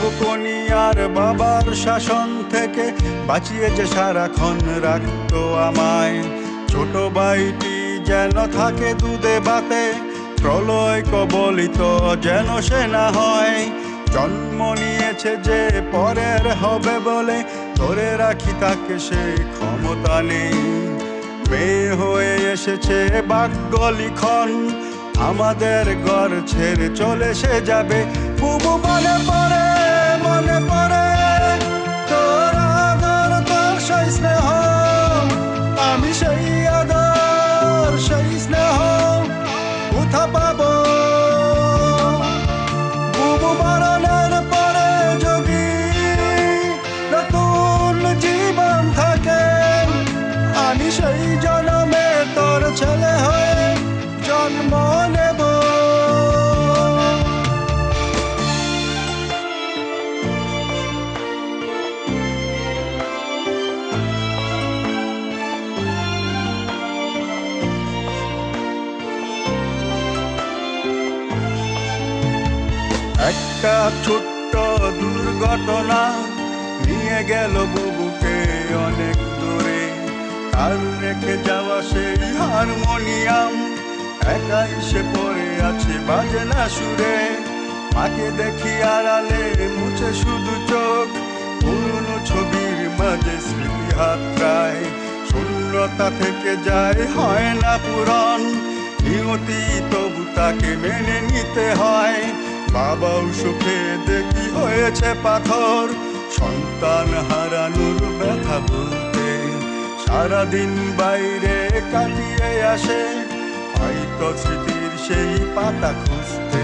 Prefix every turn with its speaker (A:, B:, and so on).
A: বুকনি আর বাবার শাসন থেকে বাঁচিয়েছে সারাক্ষণ রাখতো আমায়। ছোট ভাইটি যেন থাকে দুধে বাতে প্রলয় কবলিত যেন সে না হয়। জন্ম নিয়েছে যে পরের হবে বলে, ধরে রাখি তাকে সে ক্ষমতা নেই। মেয়ে হয়ে এসেছে ভাগ্য লিখন আমাদের ঘর ছেড়ে চলে সে যাবে। বুবু মনে পড়ে মনে পড়ে। তোর আদর, তোর সেই স্নেহ, আমি সেই আদর, সেই স্নেহ। কোথা একটা ছোট্ট দুর্ঘটনা নিয়ে গেল বুবুকে অনেক দূরে। তার রেখে যাওয়া সেই হারমোনিয়াম, একাই সে পড়ে আছে বাজে না সুরে। মাকে দেখি আড়ালে মুছে শুধু চোখ, পুরনো ছবির মাঝে স্মৃতি হাতড়ায় শূন্যতা থেকে যায়, হয় না পূরণ, নিয়তি তবু তাকে মেনে নিতে হয়। বাবাও সুখে দেখি হয়েছে পাথর। সন্তান হারানোর ব্যথা বলতে সারাদিন বাইরে কাটিয়ে আসে। হয়তো স্মৃতির সেই পাতা খুঁজতে